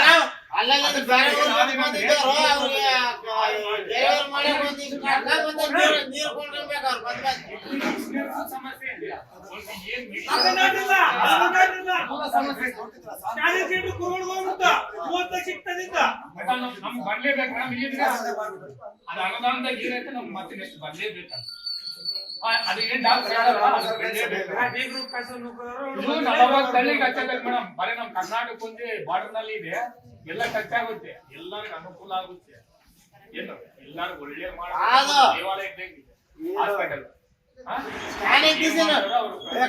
ನಾವು? ಒಂದು ಡೆಲಿವರಿ ಯಾರು ಬಂದ್ರೆ ಯಾರು ನೋಡ್ತಿದ್ದಾರೆ ನಿಮ್ಗೆ ಗೊತ್ತಿಲ್ಲ ಸಮಸ್ಯೆ ಇದೆಯಾ ನೀರು ಸಮಸ್ಯೆ ನಮ್- ಅದು ಅನುದಾನದಾಗ ಏನೈತೆ ನಮ್ಗೆ ಮತ್ತೆ ನೆಕ್ಸ್ಟ್ ಬರ್ಲೇಬೇಕು ಅದು ಡಾಕ್ಟರ್ ಬರೀ ನಮ್ ಕರ್ನಾಟಕ ಒಂದೇ ಬಾರ್ಡರ್ನಲ್ಲಿ ಇದೆ. ಎಲ್ಲ ಟಚ್ ಆಗುತ್ತೆ. ಎಲ್ಲರಿಗೂ ಅನುಕೂಲ ಆಗುತ್ತೆ. ಏನು? ಎಲ್ಲರಿಗೂ ಒಳ್ಳೆ ಮಾಡಿ ದೇವಾಲಯ ಹಾಸ್ಪಿಟಲ್ స్కానింగ్ తీసిన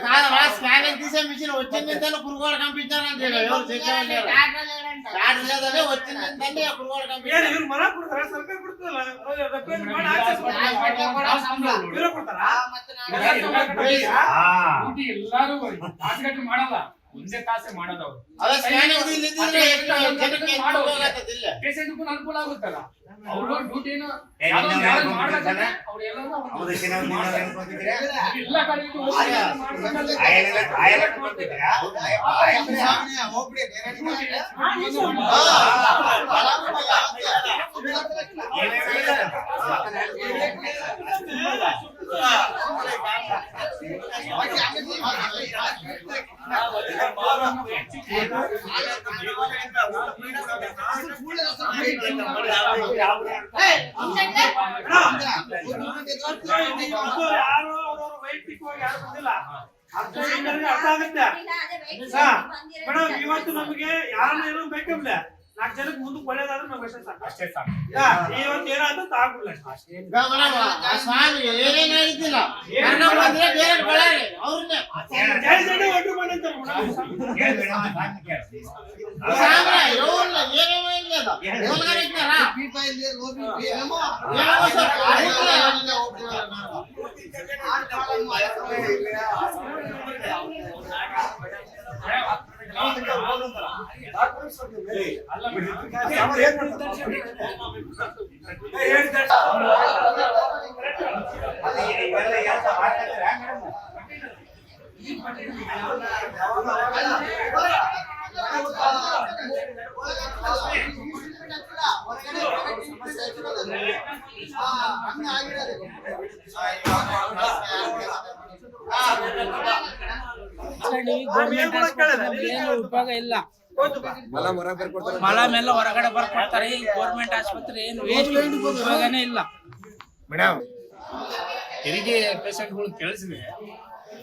కాదమ్మా స్కానింగ్ తీసే మిషన్ వచ్చిందంటే పురుగోడు కంపించారు అంటే ఎవరు చేసేవాళ్ళు లేరు. డాక్టర్ లేదని వచ్చిందంటే పురుగోడు కంపించారు ಡ್ಯೂಟಿ ಎಲ್ಲಾರು ತಾಸುಗಟ್ಟು ಮಾಡಲ್ಲ ಒಂದೇ ತಾಸೆ ಮಾಡೋದು ಅವ್ರು ಅದೇ ಸ್ಕ್ಯಾನಿಂಗ್ ಇಲ್ಲಿದ್ರೆ ಎಷ್ಟು ಜನಕ್ಕೆ ಎಷ್ಟು ಹೋಗತ್ತೆ ಇಲ್ಲ ಪೇಷಂಟ್ಗೂ ಅನುಕೂಲ ಆಗುತ್ತಲ್ಲ ಅವರು ನಿನ್ನೆ ಅವ್ರು ಯಾರು? ಯಾರು ಅವ್ರವ್ರ ವೈಯಕ್ತಿಕವಾಗಿ ಯಾರು ಬಂದಿಲ್ಲ ಅರ್ಥ ಆಗುತ್ತೆ. ಮೇಡಮ್ ಇವತ್ತು ನಮಗೆ ಯಾರನ್ನ ಏನೋ ಬೇಕಂದ್ರೆ ನಾಲ್ಕು ಜನಕ್ಕೆ ಮುಂದಕ್ಕೆ ಒಳ್ಳೇದಾದ್ರೆ ನಮ್ಗೆ ಅಷ್ಟೇ ಸಾಕು ಅಷ್ಟೇ ಸಾಕು ಇವತ್ತು ಏನಾದ್ರೂ ತಾಗುಲ್ಲ ಅಷ್ಟೇ ಸ್ವಾಮಿ ಅವ್ರನ್ನೇ ಒಟ್ಟು ಬಂದಂತ ಮೇಡಮ್ ಕೇಳು ಮೇಡಮ್, ನಾನು ಕೇಳು. ಸ್ವಾಮಿ ಇವ್ರನ್ನ ಏನೇನೋ ಇಲ್ಲ ಒಳಗಡೆ ಇದ್ದಾರಾ? ಏನೋ ಸ್ವಲ್ಪ ಅಡಿಕೆ ಅಲ್ಲ ಬಿಡಿ. ಅದು ಇವೆಲ್ಲ ಯಾಕೆ ಮಾಡ್ಕೊಳ್ತೀರಾ ಮೇಡಮ್? ಗೌರ್ಮೆಂಟ್ ಏನು ಉಪಯೋಗ ಇಲ್ಲ. ಮಲ ಮೇಲೆ ಹೊರಗಡೆ ಬರ್ಕೊಡ್ತಾರೆ. ಈ ಗೌರ್ಮೆಂಟ್ ಆಸ್ಪತ್ರೆ ಏನು ವೇಸ್ಟ್? ಉಪಯೋಗನೇ ಇಲ್ಲ. ಮೇಡಮ್ ಹೆರಿಗೆ ಪೇಷಂಟ್ಗಳು ಕೇಳಿಸಿದೆ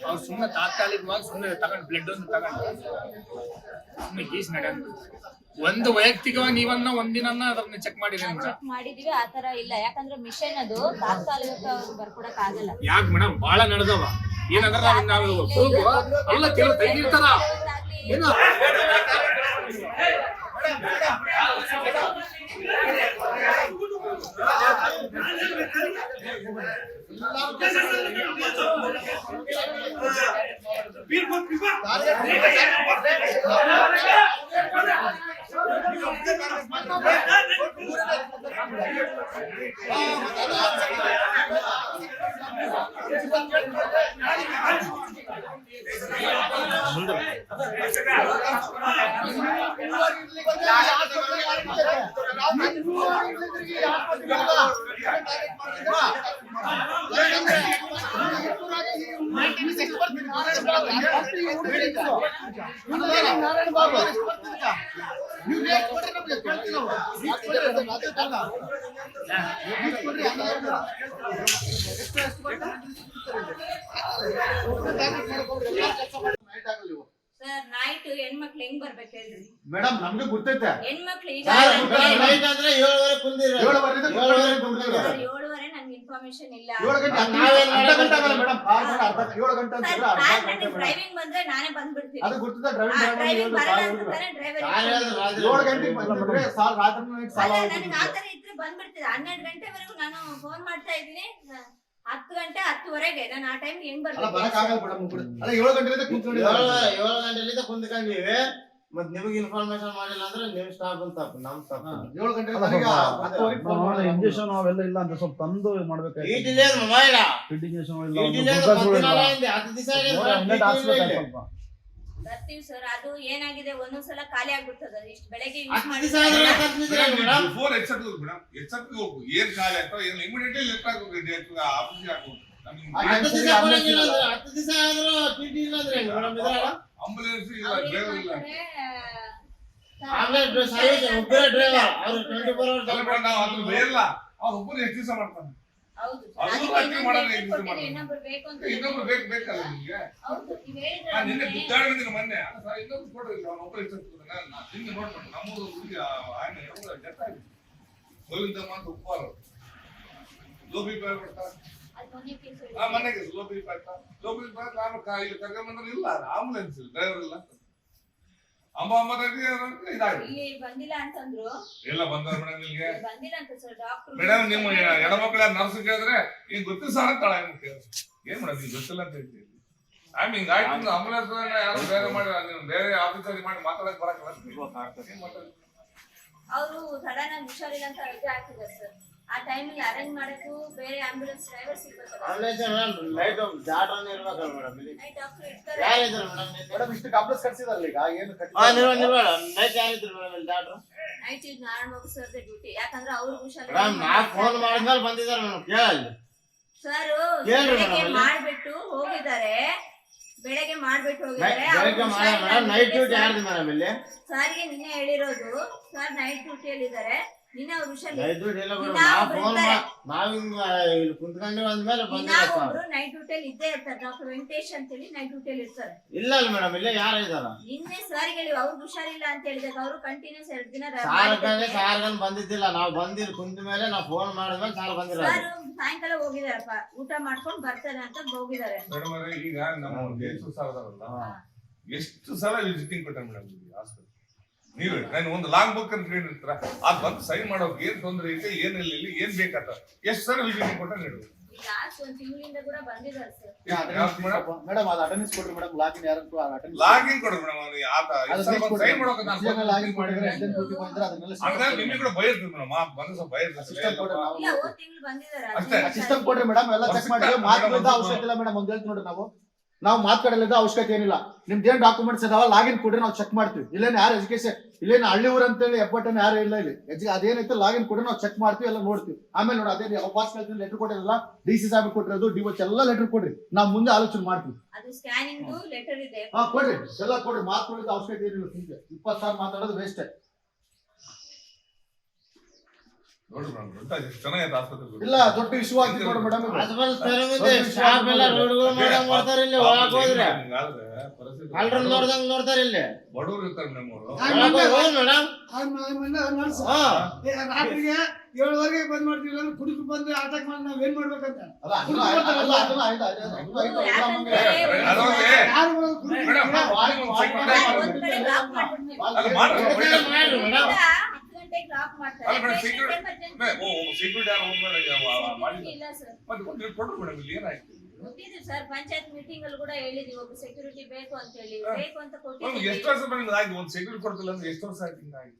ಅವ್ರು ಸುಮ್ಮನೆ ತಾತ್ಕಾಲಿಕವಾಗಿ ಸುಮ್ಮನೆ ತಗೊಂಡು ಬ್ಲಡ್ ಒಂದು ತಗೊಂಡು ಸುಮ್ಮನೆ ಗೀಸ್ ನಡೆಯೋದು ಒಂದು ವೈಯಕ್ತಿಕವಾಗಿ ನೀವನ್ನ ಒಂದಿನ ಅದನ್ನ ಚೆಕ್ ಮಾಡಿದ್ರೆ ಚೆಕ್ ಮಾಡಿದೀವಿ ಆ ತರ ಇಲ್ಲ. ಯಾಕಂದ್ರೆ ಮಿಷನ್ ಅದು ತಾತ್ಕಾಲಿಕ ಬರ್ಕೊಡಕ್ ಆಗಲ್ಲ ಯಾಕೆ ಮೇಡಮ್ ಬಹಳ ನಡೆದವ. ಏನಂದ್ರೆ ನಾವು ನಾವು ಅಲ್ಲ ಕೆಲವು ತೆಗೆದಿರ್ತಾರ. ಏನು? ಬೀರ್ ನಾರಾಯಣ ಬಾಬು ನೀವು ಹೇಳ್ಕೊಡ್ರಿ ನಮ್ಗೆ ಕೇಳ್ತಿಲ್ಲ ಮಾತಾಡ್ತಾರ ಎಷ್ಟು ಎಷ್ಟು ಸರ್ ನೈಟ್ ಹೆಣ್ಮಕ್ಳು ಹೆಂಗ್ ಬರ್ಬೇಕು ಹೇಳ್ರಿ? ಮೇಡಮ್ ನಮ್ಗೆ ಗೊತ್ತೈತೆ. ಹೆಣ್ಮಕ್ಳು ಈಗ ನೈಟ್ ಅಂದ್ರೆ ಏಳುವರೆ ಕುಂದಿರ ಏಳುವರೆಯಿಂದ ಏಳುವರೆ ಕುಂತಿರೋದು. ಕುಂದಿರ ಸರ್, ಏಳುವರೆ ನನ್ಗೆ ಇನ್ಫಾರ್ಮೇಶನ್ ಇಲ್ಲ. ಏಳು ಗಂಟೆ ಹತ್ತು ನಾವೇನ್ ಅರ್ಧ ಗಂಟೆ ಆಗಲ್ಲ ಮೇಡಮ್. ಅರ್ಧ ಏಳು ಗಂಟೆ ಸರ್ ಅರ್ಧ ಗಂಟೆ ಮೇಡಮ್. ಡ್ರೈವಿಂಗ್ ಬಂದ್ರೆ ನಾನೇ ಬಂದ್ಬಿಡ್ತೀನಿ. ಅದು ಗೊತ್ತಿದೆ ಡ್ರೈವಿಂಗ್ ಡ್ರೈವಿಂಗ್ ಬರಲ್ಲ ಡ್ರೈವಿಂಗ್ ಅಂತಾನೆ ಡ್ರೈವರ್ ಸಾರ್ ಹೇಳಿದ್ರು ರಾತ್ರಿ ಏಳು ಗಂಟೆಗೆ ಬಂದ್ರೆ ಸಾಲ ರಾತ್ರಿ ನೈಟ್ ಸಾಲ ಅಲ್ಲ ಹೋಗ್ಬಿಡುತ್ತೆ. ನನಗೆ ಆತರ ಇದ್ರೆ ಬಂದ್ಬಿಡ್ತಿದೆ. ಹನ್ನೆರಡು ಗಂಟೆವರೆಗೂ ನಾನು ಫೋನ್ ಮಾಡ್ತಾ ಇದ್ದೀನಿ. ಹತ್ತು ಗಂಟೆ ಹತ್ತುವರೆಗೆ. ನಾನು ಆ ಟೈಮ್ ಹೆಂಗ್ ಅಲ್ಲ ಬರ್ಬೇಕು ಬರಕ್ ಆಗಲ್ಲ ಮೇಡಮ್ ಅಲ್ಲ ಏಳು ಗಂಟೆಯಿಂದ ಏಳು ಕೂತ್ಕೊಂಡಿದ್ದಾರೆ? ಏಳು ಗಂಟೆಲಿಂದ ಕುಂತ್ಕೊಂಡಿವಿ ಮತ್ ನಿಮಗೆ ಇನ್ಫಾರ್ಮೇಶನ್ ಮಾಡಿಲ್ಲ ಅಂದ್ರೆ ನಿಮ್ ಸ್ಟಾಫ್ ಅಂತ ನಮ್ ತಪ್ಪು ಏಳು ಗಂಟೆ ಇಂಜೆಕ್ಷನ್ ಅವೆಲ್ಲ ಇಲ್ಲ ಅಂತ ಸ್ವಲ್ಪ ತಂದು ಮಾಡ್ಬೇಕಾಯ್ತು. ಈಟಿಲೇ ಮೊಬೈಲ್ ಇಂಜೆಕ್ಷನ್ ಇಲ್ಲ. ಹತ್ತು ದಿವಸ ಸ್ವಲ್ಪ. ಬರ್ತೀವಿ ಸರ್ ಅದು ಏನಾಗಿದೆ? ಒಂದೊಂದ್ಸಲ ಖಾಲಿ ಆಗ್ಬಿಡ್ತದ. ಇಷ್ಟು ಬೆಳಗ್ಗೆ ಮಾಡಿ ಮೇಡಮ್ ಫೋನ್ ಎಚ್ಚರಿಕೆ ಮೇಡಮ್ ಎಚ್ಚರಿಕೆ ಹೋಗು ಏನ್ ಕಾಲ ಆಗ್ತಾವ ಏನು ಇಮಿಡಿಯೇಟ್ಲಿ ಲೆಫ್ಟ್ ಆಗೋಗಿ ಆಫೀಸ್ಗೆ ಹಾಕೋದು ಹತ್ತು ದಿವಸ ಕೊಡಂಗಿಲ್ಲ ಅಂದ್ರೆ ಹತ್ತು ದಿವಸ ಆದ್ರೂ ಟಿಟಿ ಇಲ್ಲ ಅಂದ್ರೆ ಮೇಡಮ್ ಇದ್ರಾಗ ಆಂಬುಲೆನ್ಸ್ ಇಲ್ಲ ಅವ್ರು ಏನ್ ಡ್ರೈವರ್ ಇಲ್ಲ. ಮಾಡ್ತಾರೆ, ಸರ್, ಆಮೇಲೆ ಸರ್ವಿಸ್ ಒಬ್ಬರೇ ಡ್ರೈವರ್ ಅವ್ರು ಟ್ವೆಂಟಿ ಫೋರ್ ಅಲ್ಲ ಮೇಡಮ್ ನಾವು ಅದ್ರ ಬೇಯಲ್ಲ ಅವ್ರು ಒಬ್ಬರು ಎಷ್ಟು ದಿವಸ ಮಾಡ್ತಾನೆ ಇನ್ನೊಬ್ರು ಬೇಕು ಅಂತ ಇನ್ನೊಬ್ರು ಬೇಕು ಬೇಕಲ್ಲ ನಿಮ್ಗೆ? ಹೌದು ನೀವ್ ಹೇಳಿದ್ರೆ ನಾನು ನಿನ್ನೆ ಮೊನ್ನೆ- ಸರ್ ಇನ್ನೊಬ್ರು ಅವ್ನು ಒಬ್ಬರು ಎಷ್ಟು ನಿನ್ನೆ ನೋಡ್ಕೊಂಡು ನಮ್ಮದು ಹುಡುಗಿ ಆಯ್ನೆ ಡೆತ್ ಆಗಿದೆ? ಗೋವಿಂದಮ್ಮ ಅಂತ ಉಪ್ಪಾರು. ಲೋ ಬಿ ಪಿ ಬರ್ತಾರೆ ಅದ್ ಮೊನ್ನೆ ಆ. ಮನೆಗೆ ಲೋಬಿ ಲೋಬಿ ನಾನು ಇಲ್ಲಿ ಕರ್ಕೊಂಡ್ಬಂದ್ರೆ ಇಲ್ಲ ಆಂಬುಲೆನ್ಸ್ ಇಲ್ಲ ಡ್ರೈವರ್ ಇಲ್ಲ ಅಂಬ ಅಮ್ಮ ಇದಾಗಿದೆ ಇಲ್ಲಿ ಬಂದಿಲ್ಲ ಅಂತಂದ್ರು. ಎಲ್ಲ ಬಂದವ್ರು ಮೇಡಮ್ ಇಲ್ಲಿಗೆ. ಇಲ್ಲಿ ಬಂದಿಲ್ಲ ಅಂತ ಸರ್ ಡಾಕ್ಟರ್ ಮೇಡಮ್ ನಿಮ್ಮ ಹೆಣ್ಮಕ್ಳ ನರ್ಸ್ ಕೇಳಿದ್ರೆ ಈಗ ಗೊತ್ತಿಲ್ಲ ಸರ್ ತಳ ಏನ್ ಮೇಡಮ್ ಈಗ ಗೊತ್ತಿಲ್ಲ ಅಂತ ಹೇಳ್ತೀವಿ ಐ ಮೀನ್ ಆಯ್ತು ಆಂಬುಲೆನ್ಸ್ ಯಾರು ಬೇರೆ ಮಾಡಿ ನೀವು ಬೇರೆ ಆಫೀಸರ್ ಮಾಡಿ ಮಾತಾಡಕ್ ಬರಕ್ ಏನ್ ಮಾತಾಡ್ತಾರೆ? ಅವರು ಸಡನ್ ಆಗಿ ಹುಷಾರಿಲ್ಲ ಅಂತ ರಜೆ ಹಾಕಿದ್ದಾರೆ ಸರ್. ಆ ಟೈಮಲ್ಲಿ ಅರೇಂಜ್ ಮಾಡಕ್ಕೂ ಬೇರೆ ಆಂಬ್ಯುಲೆನ್ಸ್ ಡ್ರೈವರ್ ಮೇಡಮ್ ಡಾಕ್ಟರ್ ಇಷ್ಟು ಕಾಂಪ್ಲೆಕ್ಸ್ ಕಟ್ಸಿದಾರಲ್ಲ ಈಗ ಏನು ನೈಟ್ ಯಾರಿದ್ರು ಮೇಡಮ್ ಇಲ್ಲಿ ಜಾಡ್ರು ನೈಟ್ ಇದು ನಾರಾಯಣ ಬಾಬು ಸರ್ ಡ್ಯೂಟಿ ಯಾಕಂದ್ರೆ ಅವ್ರು ಮೇಡಮ್ ಹುಷಾರಿಲ್ಲ ನಾ ಫೋನ್ ಮಾಡಿದ್ಮೇಲೆ ಬಂದಿದ್ದಾರೆ ಮೇಡಮ್ ಕೇಳಲ್ಲಿ. ಸರ್ ಬೆಳಗ್ಗೆ ಮಾಡ್ಬಿಟ್ಟು ಹೋಗಿದ್ದಾರೆ. ಬೆಳಗ್ಗೆ ಮಾಡ್ಬಿಟ್ಟು ಹೋಗಿದ್ದಾರೆ. ಬೆಳಗ್ಗೆ ಮಾಡಿ ಮೇಡಮ್ ನೈಟ್ ಡ್ಯೂಟಿ ಯಾರ್ದು ಮೇಡಮ್ ಇಲ್ಲಿ? ಸರ್ಗೆ ನಿನ್ನೆ ಹೇಳಿರೋದು. ಸರ್ ನೈಟ್ ಡ್ಯೂಟಿಯಲ್ಲಿ ಇದ್ದಾರೆ ನಿನ್ನೆ ಇಲ್ಲ. ನಾವ್ ಇಲ್ಲಿ ಕುಂತ್ಕೊಂಡು ಬಂದಿರ ನೈಟ್ ಡ್ಯೂಟಿಯಲ್ಲಿ ಇದ್ದೇ ಇರ್ತಾರೆ. ಡಾಕ್ಟರ್ ವೆಂಕಟೇಶ್ ಅಂತೇಳಿ ನೈಟ್ ಡ್ಯೂಟಿಯಲ್ಲಿ ಇರ್ತಾರೆ. ಇಲ್ಲ ಮೇಡಮ್ ಇಲ್ಲೇ ಯಾರು ಇದಾರ? ನಿನ್ನೆ ಸರ್ ಹೇಳಿ ಅವ್ರಿಗೆ ಹುಷಾರಿಲ್ಲ ಅಂತ ಹೇಳಿದಾಗ ಅವರು ಕಂಟಿನ್ಯೂಸ್ ಎರಡು ದಿನ ರ- ಸಾರ್ಗಂಗೆ ಸಾರ್ಗನ್ ಬಂದಿದ್ದಿಲ್ಲ. ನಾವು ಬಂದಿರ್ ಕುಂತ ಮೇಲೆ ನಾವು ಫೋನ್ ಮಾಡಿದ್ಮೇಲೆ ಸಾರ್ ಬಂದಿರ ಸರ್ ಸಾಯಂಕಾಲ ಹೋಗಿದಾರಪ್ಪ ಊಟ ಮಾಡ್ಕೊಂಡು ಬರ್ತಾರೆ ಅಂತ ಹೋಗಿದ್ದಾರೆ. ಮೇಡಮ್ ಈಗ ನಮ್ಮ ಎಷ್ಟು ಸಲ ವಿಸಿಟಿಂಗ್ ಕೊಟ್ಟ ಮೇಡಮ್ ಹಾಸ್ಪಿಟಲ್? ನೀವು ನಾನು ಒಂದು ಲಾಂಗ್ ಬುಕ್ ಅಂತ ಹೇಳಿರ್ತಾರ? ಅದ್ ಬಂದು ಸೈನ್ ಮಾಡೋಕೆ ಏನ್ ತೊಂದರೆ ಐತೆ ಏನಿಲ್ಲ ಇಲ್ಲಿ ಏನ್ ಬೇಕಾದ ಎಷ್ಟು ಸರ್ ವಿಸಿಟಿಂಗ್ ಕೊಟ್ಟ ನೀಡು ಮೇಡಮ್ ಅದು ಅಟೆಂಡೆನ್ಸ್ ಕೊಡ್ರಿ ಮೇಡಮ್ ಲಾಗಿನ್ ಯಾರು ಲಾಗಿನ್ ಮೇಡಮ್ ಆತ ಸೈನ್ ಮಾಡೋಕೆ ನಾನು ಮಾಡಿದ್ರೆ ಅದನ್ನೆಲ್ಲ ನಿಮಗೆ ಕೂಡ ಮೇಡಮ್ ಆ ಅಷ್ಟೇ. ಸಿಸ್ಟಮ್ ಕೊಡ್ರಿ ಮೇಡಮ್ ಎಲ್ಲ ಚೆಕ್ ಮಾಡಿ ಮಾತು ಅವಶ್ಯಕತೆ ಇಲ್ಲ ಮೇಡಮ್ ಒಂದ್ ಹೇಳ್ತೀವಿ ನೋಡ್ರಿ ನಾವು. ನಾವು ಮಾತಾಡಲಿದ್ದ ಅವಶ್ಯಕತೆ ಏನಿಲ್ಲ. ನಿಮ್ದು ಏನ್ ಡಾಕ್ಯುಮೆಂಟ್ಸ್ ಇದಾವ ಲಾಗಿನ್ ಕೊಡ್ರಿ ನಾವು ಚೆಕ್ ಮಾಡ್ತೀವಿ. ಇಲ್ಲೇನು ಯಾರು ಎಜುಕೇಶನ್ ಇಲ್ಲೇನು ಹಳ್ಳಿ ಊರು ಅಂತೇಳಿ ಎಪ್ಪಟ್ಟನ ಯಾರು ಇಲ್ಲ ಇಲ್ಲಿ. ಎಜು ಅದೇನೈತೆ ಲಾಗಿನ್ ಕೊಡ್ರಿ ನಾವು ಚೆಕ್ ಮಾಡ್ತೀವಿ ಎಲ್ಲ ನೋಡ್ತೀವಿ. ಆಮೇಲೆ ನೋಡಿ ಅದೇ ಅವಕಾಶ ಕೇಳ್ತೀನಿ ಲೆಟರ್ ಕೊಟ್ಟಿರಲ್ಲ ಡಿ ಸಿ ಸಾಹೇಬ್ ಕೊಟ್ಟಿರೋದು ಡಿ ಎಚ್ ಎಲ್ಲ ಲೆಟರ್ ಕೊಡ್ರಿ. ನಾವು ಮುಂದೆ ಆಲೋಚನೆ ಮಾಡ್ತೀವಿ. ಹಾ. ಕೊಡ್ರಿ. ಎಲ್ಲ ಕೊಡ್ರಿ. ಮಾತಾಡೋದು ಅವಶ್ಯಕತೆ ಏನಿಲ್ಲ ಸುಮ್ಮನೆ ಇಪ್ಪತ್ತು ಸಾವಿರ ಮಾತಾಡೋದು ವೇಸ್ಟ್ ನೋಡಿ ಮೇಡಮ್ ದೊಡ್ಡ ಎಷ್ಟು ಚೆನ್ನಾಗೈತೆ ಆಸ್ಪತ್ರೆ ಇಲ್ಲ ದೊಡ್ಡ ಇಶ್ಯೂ ನೋಡಿ ಮೇಡಮ್ ಆಸ್ಪತ್ರೆ ತೆರವಿದೆ ಸ್ಟಾಫ್ ಎಲ್ಲ ರೋಡ್ಗಳು ನೋಡಂಗ್ ಮಾಡ್ತಾರೆ ಇಲ್ಲಿ ಒಳಗ್ ಹೋದ್ರೆ ಕಳ್ರನ್ ನೋಡ್ದಂಗ್ ನೋಡ್ತಾರೆ ಇಲ್ಲಿ ಬಡವರು ಇರ್ತಾರೆ ಹೋಗಿ ಮೇಡಮ್ ರಾತ್ರಿಗೆ ಏಳುವರೆಗೆ ಬಂದ್ ಮಾಡ್ತೀವಿ ಅಂದ್ರೆ ಕುಡಿದು ಬಂದು ಅಟ್ಯಾಕ್ ಮಾಡಿ ನಾವ್ ಏನ್ ಮಾಡ್ಬೇಕಂತ. ಯಾರು ಗಂಟೆಗೆ ಲಾಕ್ ಮಾಡ್ತಾರೆ ಅಲ್ಲ ಮೇಡಮ್, ಯಾರು ಹೋಗ್ಬೇಡ ಇಲ್ಲ ಸರ್ ಮತ್ತೆ ಒಂದು ಕೊಡ್ರಿ ಮೇಡಮ್ ಇಲ್ಲಿ ಏನಾಯ್ತು? ಸರ್ ಪಂಚಾಯತ್ ಮೀಟಿಂಗ್ ಅಲ್ಲಿ ಕೂಡ ಹೇಳಿದೀವಿ ಒಬ್ಬ ಸೆಕ್ಯೂರಿಟಿ ಬೇಕು ಅಂತ ಹೇಳಿ. ಬೇಕು ಅಂತ ಎಷ್ಟು ಕೊಟ್ಟಿದ್ದೀವಿ ವರ್ಷ ಬಂದಿದೆ ಆಗಿ ಒಂದು ಸೆಕ್ಯೂರಿಟಿ ಕೊಡ್ತಿಲ್ಲ ಅಂದ್ರೆ ಎಷ್ಟು ವರ್ಷ ಆಯ್ತು ಹಿಂಗಾಗಿ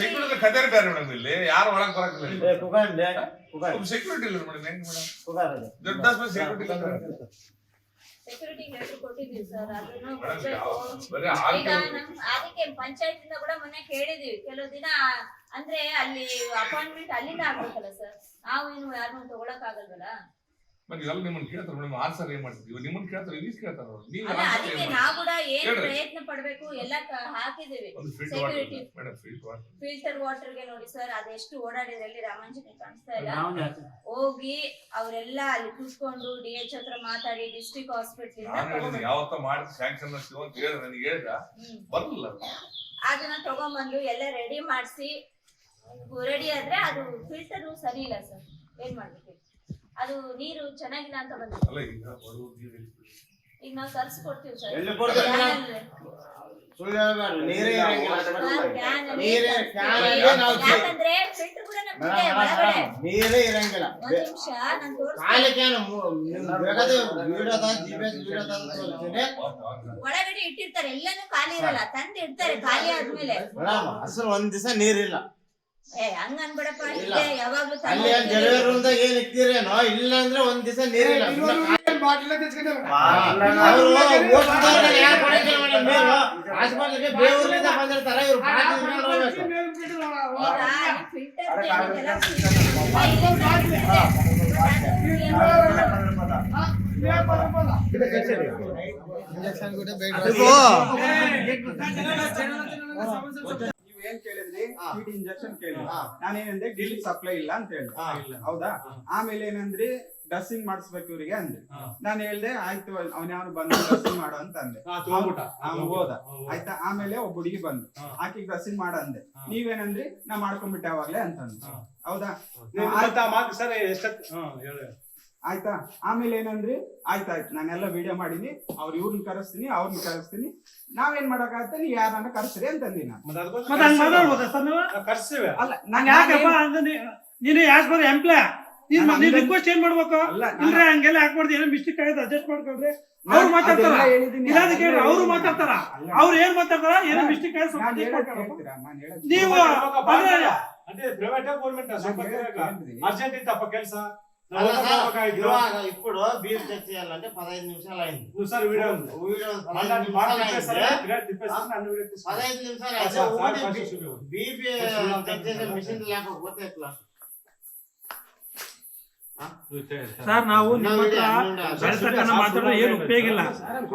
ಸೆಕ್ಯೂರಿಟಿ ಕದೇರಿ ಬೇರೆ ಮೇಡಮ್ ಇಲ್ಲಿ. ಯಾರು ಒಳಗ್ ಸೆಕ್ಯೂರಿಟಿ ಇಲ್ಲ ಮೇಡಮ್ ಹೆಂಗ್ ಮೇಡಮ್ ದೊಡ್ಡ ಸೆಕ್ಯೂರಿಟಿ ಇಲ್ಲ ಸೆಕ್ಯೂರಿಟಿ ಲೆಟರ್ ಕೊಟ್ಟಿದ್ದೀವಿ ಸರ್ ಅದನ್ನು ಕೊಡ್ಬೇಕು. ಈಗ ನಮ್ ಅದಕ್ಕೆ ಪಂಚಾಯತ್ ಕೂಡ ಮೊನ್ನೆ ಕೇಳಿದೀವಿ. ಕೆಲವು ದಿನ ಅಂದ್ರೆ ಅಲ್ಲಿ ಅಪಾಯಿಂಟ್ಮೆಂಟ್ ಅಲ್ಲಿಂದ ಆಗ್ಬೇಕಲ್ಲ ಸರ್ ನಾವೇನು ಯಾರನ್ನೂ ತಗೊಳಕ್ ಆಗಲ್ವಲ್ಲ ಮತ್ತೆ ಎಲ್ಲ ನಿಮ್ಮನ್ನ ಕೇಳ್ತಾರೆ ಮೇಡಮ್ ಆನ್ಸರ್ ಏನ್ ಮಾಡ್ತೀವಿ ನಿಮ್ಮನ್ನ ಕೇಳ್ತಾರೆ ಇಂಗ್ಲೀಷ್ ಕೇಳ್ತಾರೆ ಅವ್ರು. ನೀವು ಅಲ್ಲ answer ಅದಕ್ಕೆ ಏನ್ ನಾವು ಕೂಡ ಏನ್ ಹೇಳ್ರಿ. ಪ್ರಯತ್ನ ಪಡ್ಬೇಕು ಎಲ್ಲ ಕ- ಹಾಕಿದೀವಿ ಒಂದು filter water Security. Madam filter water filter ವಾಟರ್ಗೆ ನೋಡಿ ಸರ್ ಅದೆಷ್ಟು ಓಡಾಡಿದ್ರೆ ಅಲ್ಲಿ ರಾಮಾಂಜನಿ ಕಾಣಿಸ್ತಾ ಇಲ್ಲ. ಹೋಗಿ ಅವರೆಲ್ಲ ಅಲ್ಲಿ ಕೂತ್ಕೊಂಡು ಡಿ ಎಚ್ ಹತ್ರ ಮಾತಾಡಿ ಡಿಸ್ಟ್ರಿಕ್ಟ್ ಹಾಸ್ಪಿಟಲ್ ನಾನು ಹೇಳಿದ್ದೀನಿ ಯಾವತ್ತ ಮಾಡಿ ಸ್ಯಾಂಕ್ಷನ್ ಮಾಡ್ತೀವಿ ಅಂತ ಹೇಳಿದ್ರೆ ನನಗೆ ಹೇಳ್ದ. ಬರಲ್ಲ ಅದನ್ನ ತಗೊಂಡ್ಬಂದು ಎಲ್ಲ ರೆಡಿ ಮಾಡಿಸಿ ರೆಡಿ ಆದ್ರೆ ಅದು ಫಿಲ್ಟರ್ ಸರಿ ಇಲ್ಲ ಸರ್ ಏನ್ ಮಾಡ್ಬೇಕು? ಅದು ನೀರು ಚೆನ್ನಾಗಿಲ್ಲ ಅಂತ ಬಂದಿದೆ. ಅಲ್ಲ ಈಗ ಬಡವ್ರು ನೀರು ಈಗ ನಾವು ತರಿಸ್ಕೊಡ್ತೀವಿ ಸರ್. ಎಲ್ಲಿ ಕೊಡ್ತೀರಾ? ಸುಳ್ಳು ಹೇಳ್ಬೇಡ್ರಿ, ನೀರೇ ಇರಂಗಿಲ್ಲ. ನೀರೇ ಕ್ಯಾನ್ ಅಲ್ಲಿ ನಾವು ಚೆ- ಯಾಕಂದ್ರೆ ಫಿಲ್ಟರ್ ಕೂಡ ನಮ್ಗೆ ಒಳಗಡೆ. ಮೇಡಮ್, ನೀರೇ ಇರಂಗಿಲ್ಲ. ಒಂದ್ ನಿಮಿಷ ನಾನು ತೋರಿಸ್ತೀನಿ. ಖಾಲಿ ಕ್ಯಾನ್ ಮು- ನಿಮ್ ಬೇಕಾದ್ರೆ ವಿಡಿಯೋದ ಜಿಪಿಎಸ್ ವಿಡಿಯೋದ ತೋರಿಸ್ತೀನಿ. ಒಳಗಡೆ ಇಟ್ಟಿರ್ತಾರೆ. ಎಲ್ಲಾನು ಖಾಲಿ ಇರಲ್ಲ. ತಂದು ಇಡ್ತಾರೆ ಖಾಲಿ ಆದ್ಮೇಲೆ. ಮೇಡಮ್ ಅಸಲು ಒಂದ್ ದಿವಸ ನೀರಿಲ್ಲ. ಏ ಹಂಗ ಅನ್ಬೇಡಪ್ಪ ಇಲ್ಲ. ಅಂದ್ರೆ ಒಂದ್ ದಿವಸ ನೀರಿಲ್ಲ ಬಂದಿರ್ತಾರ ಇವ್ರು ಬಾಕಿ ಇವ್ರು ಹೋಗ್ಬೇಕು. ಏನ್ ಕೇಳಿದ್ರಿ? ಇಂಜೆಕ್ಷನ್ ಕೇಳಿ ನಾನೇನಂದ್ರೆ ನಾನೇನಂದೆ ಡಿಲ್ ಸಪ್ಲೈ ಇಲ್ಲ ಅಂತ ಹೇಳಿದೆ. ಹೌದಾ? ಆಮೇಲೆ ಏನಂದ್ರಿ ಡ್ರೆಸ್ಸಿಂಗ್ ಮಾಡಿಸ್ಬೇಕು ಇವ್ರಿಗೆ ಅಂದೆ. ನಾನು ಹೇಳ್ದೆ ಆಯ್ತು ಅವನ್ಯಾವನು ಬಂದು ಡ್ರೆಸ್ಸಿಂಗ್ ಮಾಡು ಅಂತ ಅಂದೆ. ಅವ್ನು ಹೋದ. ಆಯ್ತಾ? ಆಮೇಲೆ ಒಬ್ಬ ಹುಡುಗಿ ಬಂದು ಆಕಿಗೆ ಡ್ರೆಸ್ಸಿಂಗ್ ಮಾಡ ಅಂದೆ. ನೀವೇನಂದ್ರಿ ನಾ ಮಾಡ್ಕೊಂಡ್ಬಿಟ್ಟೆ ಅವಾಗ್ಲೇ ಅಂತಂದು ಹೌದಾ? ಆಯ್ತಾ? ಆಮೇಲೆ ಏನಂದ್ರಿ? ಆಯ್ತಾಯ್ತು. ನಾನೆಲ್ಲ ವಿಡಿಯೋ ಮಾಡೀನಿ. ಅವ್ರ ಇವ್ರನ್ನ ಕರೆಸ್ತೀನಿ ಅವ್ರನ್ನ ಕರೆಸ್ತೀನಿ. ನಾವೇನ್ ಮಾಡಕ್ಕಾಗತ್ತೆ? ನೀವ್ ಯಾರನ್ನ ಕರ್ಸ್ರಿ ಅಂತಂದಿ ನಾನು. ಮತ್ತೆ ನೀವು? ಅಂದ್ರೆ ಯಾಸ್ ಬರೋ ಏನ್ ಅಲ್ಲ, ಏನೋ ಮಿಸ್ಟೇಕ್ ಅಡ್ಜಸ್ಟ್ ಮಾಡ್ಕೊಳ್ರಿ. ಅವ್ರು ಮಾತಾಡ್ತಾರ. ಮಾತಾಡ್ತಾರ. ಏನ್ ಮಾತಾಡ್ತಾರ? ಏನೋ ಮಿಸ್ಟೇಕ್ ಪ್ರೈವೇಟ್ ಗೌರ್ಮೆಂಟ್ ಅರ್ಜೆಂಟ್ ಇತ್ತಪ್ಪ ಕೆಲಸ? ಇವಾಗ ఇప్పుడు బీర్ చెక్ చేయాలంటే పదహైదు నిమిషాలు అయింది నువ్వు సార్ వీడియో ఉంది వీడియో మళ్ళీ పదహైదు బాగా నిమిషాలు తిప్పేస్తారా? అయింది ఇలా తిప్పేస్తారా? అన్ని వీడియో తీసుకో. పదహైదు నిమిషాలు సార్, అయితే సార్, ఓన్లీ ఫస్ట్ బీ- చూడు. బీపీ ఫస్ట్ చూడు. చెక్ చేసే మిషన్ లేకపోతే ఎట్లా ಸರ್ ನಾವು ನಿಮ್ಮ ಹತ್ರ ಬೆಳೆಸಕ್ಕನ್ನ ಮಾತಾಡೋ ಏನು ಉಪಯೋಗ ಇಲ್ಲ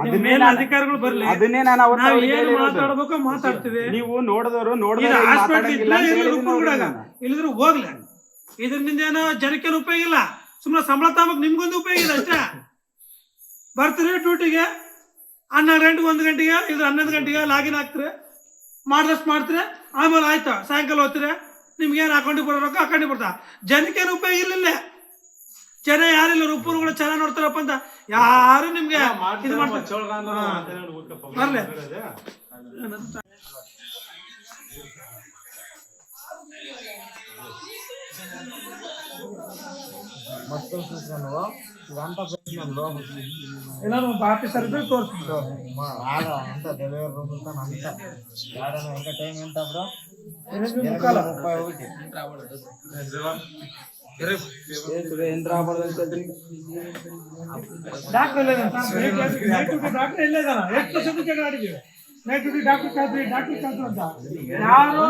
ನಿಮ್ಮ ಮೇಲೆ ಅಧಿಕಾರಿಗಳು ಬರ್ಲಿ ಅದನ್ನೇ ನಾನು ಅವತ್ತು ನಾವ್ ಅವ್ರಿಗೆ ಏನ್ ಹೇಳಿರೋದು. ಮಾತಾಡ್ಬೇಕು ಮಾತಾಡ್ತೀವಿ ನೀವು ನೋಡಿದವರು ಈಗ ನೋಡಿದ್ರೆ ಹಾಸ್ಪಿಟ್ಲ್ ಇದ್ರೆ ಇರ್ಲಿ ಕೂಡ ಇಲ್ಲಿದ್ರು ಹೋಗ್ಲಿ ಇದರಿಂದ ಏನೋ ಜನಕ್ಕೇನು ಉಪಯೋಗ ಇಲ್ಲ ಸುಮ್ಮನೆ ಸಂಬಳ ತಗೊಂಬಕ್ ನಿಮ್ಗೊಂದು ಉಪಯೋಗ ಇದೆ ಅಷ್ಟೇ. ಬರ್ತೀರಿ ಡ್ಯೂಟಿಗೆ ಹನ್ನೆರಡು ಗಂಟೆಗೆ ಒಂದು ಗಂಟೆಗೆ ಇದು ಹನ್ನೊಂದು ಗಂಟೆಗೆ ಲಾಗಿನ್ ಆಗ್ತೀರಿ. ಮಾಡಿದಷ್ಟು ಮಾಡ್ತೀರಿ ಆಮೇಲೆ ಆಯ್ತು ಸಾಯಂಕಾಲ ಹೋಗ್ತೀರಿ ನಿಮ್ಗೆ ಏನು ಅಕೌಂಟಿಗೆ ಬರೋ ರೊಕ್ಕ ಅಕೌಂಟಿಗೆ ಬರ್ತಾ ಜನಕ್ಕೇನು ಉಪಯೋಗ ಇಲ್ಲ ಜನ ಯಾರಿಲ್ಲ ರೂಪರುಗಳು ಚೆನ್ನಾಗಿ ನೋಡ್ತಾರಪ್ಪ ಅಂತ ಯಾರು ನಿಮ್ಗೆ ಇದು ಮಾಡ್ತಾರೆ. మొత్తం చూసినాను ఇదంతా పెట్టినాను లోపల ఇలా నువ్వు పార్టీ సర్వీస్ కోరుతున్నావు మా ఆడ అంతా డెలివరీ రూపులతో అంతా ఆడ ఎంత టైం ఎంత బ్రో? ముప్పై ఒకటి. డాక్టర్ డాక్టర్ వెళ్ళేదా ఎక్కువ చదువుకే ನೈಟ್ ಡಾಕ್ಟರ್ ಡಾಕ್ಟರ್ ಅಂತ ಯಾರೋ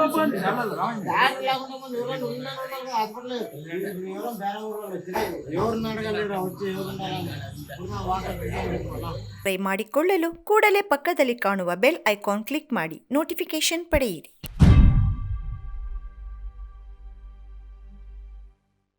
ಟ್ರೈ ಮಾಡಿಕೊಳ್ಳಲು ಕೂಡಲೇ ಪಕ್ಕದಲ್ಲಿ ಕಾಣುವ ಬೆಲ್ ಐಕಾನ್ ಕ್ಲಿಕ್ ಮಾಡಿ. ನೋಟಿಫಿಕೇಶನ್ ಪಡೆಯಿರಿ.